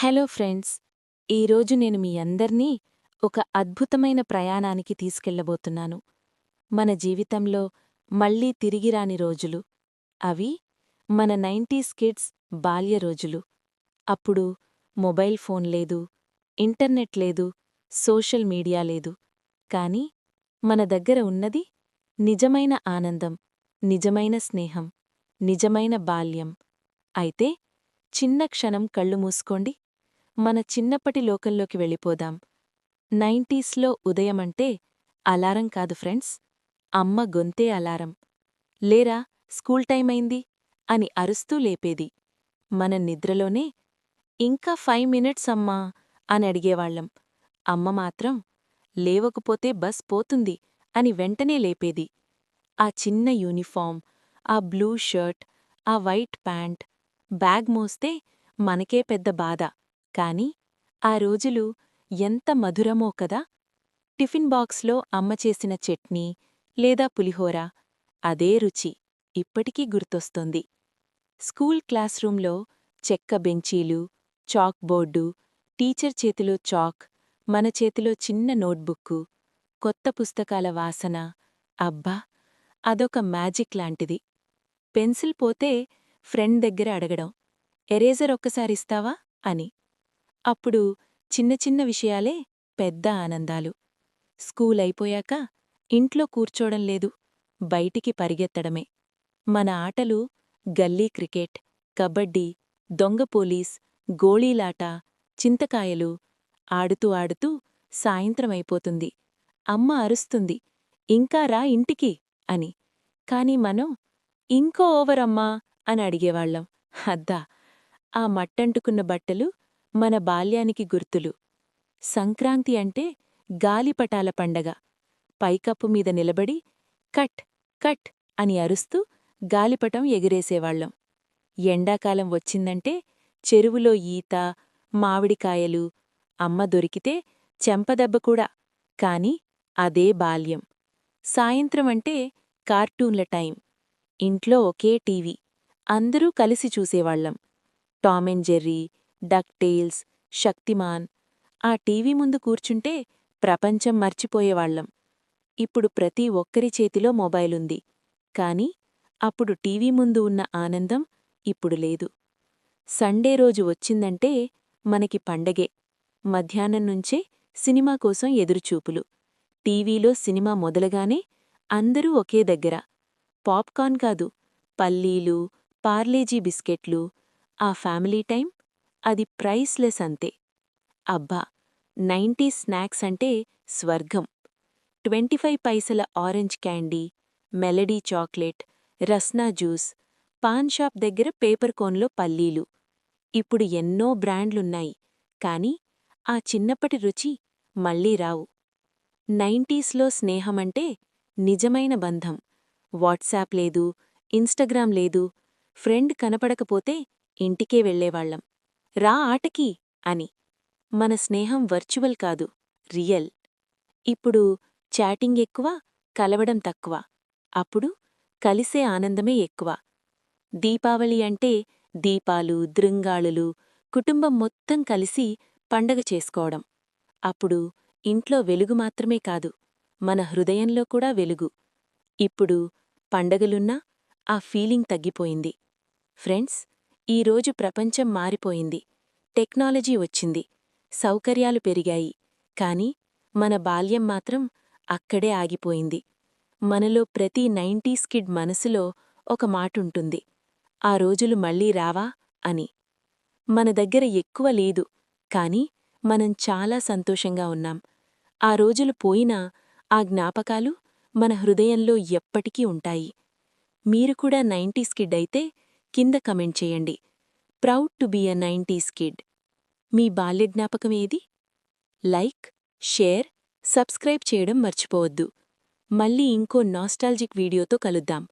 Hello friends ఈరోజు నేను మీ అందర్నీ ఒక అద్భుతమైన ప్రయాణానికి తీసుకెళ్ళబోతున్నాను మన జీవితంలో మళ్ళీ తిరిగిరాని రోజులు. అవి మన నైంటీస్ కిడ్స్ బాల్య రోజులు. అప్పుడు మొబైల్ ఫోన్ లేదు ఇంటర్నెట్ లేదు సోషల్ మీడియా లేదు. కాని మన దగ్గర ఉన్నది నిజమైన ఆనందం నిజమైన స్నేహం నిజమైన బాల్యం. అయితే చిన్న క్షణం కళ్ళు మూసుకోండి. మన చిన్నప్పటి లోకంలోకి వెళ్ళిపోదాం. నైంటీస్లో ఉదయమంటే అలారం కాదు ఫ్రెండ్స్. అమ్మ గొంతే అలారం. లేరా స్కూల్ టైమైంది అని అరుస్తూ లేపేది. మన నిద్రలోనే ఇంకా ఫైవ్ మినిట్స్ అమ్మా అని అడిగేవాళ్ళం అమ్మ మాత్రం లేవకపోతే బస్ పోతుంది అని వెంటనే లేపేది. ఆ చిన్న యూనిఫామ్ ఆ బ్లూ షర్ట్ ఆ వైట్ ప్యాంట్ బ్యాగ్ మోస్తే మనకే పెద్ద బాధ. కాని ఆ రోజులు ఎంత మధురమో కదా. టిఫిన్ బాక్స్లో అమ్మ చేసిన చట్నీ లేదా పులిహోర అదే రుచి ఇప్పటికీ గుర్తొస్తోంది. స్కూల్ క్లాస్రూంలో చెక్క బెంచీలు చాక్ బోర్డు టీచర్ చేతిలో చాక్ మన చేతిలో చిన్న నోట్బుక్కు కొత్త పుస్తకాల వాసన. అబ్బా! అదొక మ్యాజిక్ లాంటిది. పెన్సిల్ పోతే ఫ్రెండ్ దగ్గర అడగడం ఎరేజర్ ఒక్కసారిస్తావా? అని. అప్పుడు చిన్న చిన్న విషయాలే పెద్ద ఆనందాలు. స్కూల్ అయిపోయాక ఇంట్లో కూర్చోడం లేదు బయటికి పరిగెత్తడమే. మన ఆటలు గల్లీ క్రికెట్ కబడ్డీ దొంగ పోలీస్ గోళీలాట చింతకాయలు ఆడుతూ ఆడుతూ సాయంత్రమైపోతుంది అమ్మ అరుస్తుంది ఇంకా రా ఇంటికి అని. కాని మనం ఇంకో ఓవరమ్మా అని అడిగేవాళ్ళం అద్దా ఆ మట్టంటుకున్న బట్టలు మన బాల్యానికి గుర్తులు. సంక్రాంతి అంటే గాలిపటాల పండగ. పైకప్పు మీద నిలబడి కట్ కట్ అని అరుస్తూ గాలిపటం ఎగిరేసేవాళ్ళం ఎండాకాలం వచ్చిందంటే చెరువులో ఈత మామిడికాయలు అమ్మ దొరికితే చెంపదెబ్బ కూడా. కాని అదే బాల్యం. సాయంత్రం అంటే కార్టూన్ల టైం. ఇంట్లో ఒకే టీవీ. అందరూ కలిసి చూసేవాళ్ళం టామెన్ జెర్రీ డక్టేల్స్ శక్తిమాన్ ఆ టీవీ ముందు కూర్చుంటే ప్రపంచం మర్చిపోయేవాళ్ళం ఇప్పుడు ప్రతి ఒక్కరి చేతిలో మొబైలుంది. కాని అప్పుడు టీవీ ముందు ఉన్న ఆనందం ఇప్పుడు లేదు. సండే రోజు వచ్చిందంటే మనకి పండగే. మధ్యాహ్నం నుంచే సినిమా కోసం ఎదురుచూపులు. టీవీలో సినిమా మొదలగానే అందరూ ఒకే దగ్గర. పాప్కార్న్ కాదు పల్లీలు పార్లేజీ బిస్కెట్లు ఆ ఫ్యామిలీ టైం అది ప్రైస్లెస్ అంతే. అబ్బా నైంటీ స్నాక్స్ అంటే స్వర్గం. ట్వంటీ ఫైవ్ పైసల orange candy Melody chocolate Rasna juice paan shop దగ్గర పేపర్ కోన్లో పల్లీలు. ఇప్పుడు ఎన్నో బ్రాండ్లున్నాయి కానీ ఆ చిన్నప్పటి రుచి మళ్ళీ రావు. నైంటీస్లో స్నేహమంటే నిజమైన బంధం. వాట్సాప్ లేదు ఇన్స్టాగ్రామ్ లేదు ఫ్రెండ్ కనపడకపోతే ఇంటికే వెళ్ళేవాళ్ళం రా ఆటకి అని. మన స్నేహం వర్చువల్ కాదు రియల్. ఇప్పుడు చాటింగ్ ఎక్కువ కలవడం తక్కువ. అప్పుడు కలిసే ఆనందమే ఎక్కువ. దీపావళి అంటే దీపాలు దృంగాళులు కుటుంబం మొత్తం కలిసి పండగ చేసుకోవడం. అప్పుడు ఇంట్లో వెలుగు మాత్రమే కాదు మన హృదయంలో కూడా వెలుగు. ఇప్పుడు పండగలున్నా ఆ ఫీలింగ్ తగ్గిపోయింది. ఫ్రెండ్స్ ఈరోజు ప్రపంచం మారిపోయింది. టెక్నాలజీ వచ్చింది. సౌకర్యాలు పెరిగాయి. కాని మన బాల్యం మాత్రం అక్కడే ఆగిపోయింది. మనలో ప్రతి నైంటీస్ కిడ్ మనసులో ఒక మాటుంటుంది. ఆ రోజులు మళ్ళీ రావా? అని. మన దగ్గర ఎక్కువ లేదు. కాని మనం చాలా సంతోషంగా ఉన్నాం. ఆ రోజులు పోయినా ఆ జ్ఞాపకాలు మన హృదయంలో ఎప్పటికీ ఉంటాయి. మీరు కూడా నైంటీస్ కిడ్ అయితే కింద కమెంట్ చేయండి. Proud to be a nineties kid. మీ బాల్య జ్ఞాపకం ఏది? లైక్ షేర్ సబ్స్క్రైబ్ చేయడం మర్చిపోవద్దు. మళ్ళీ ఇంకో నాస్టాల్జిక్ వీడియోతో కలుద్దాం.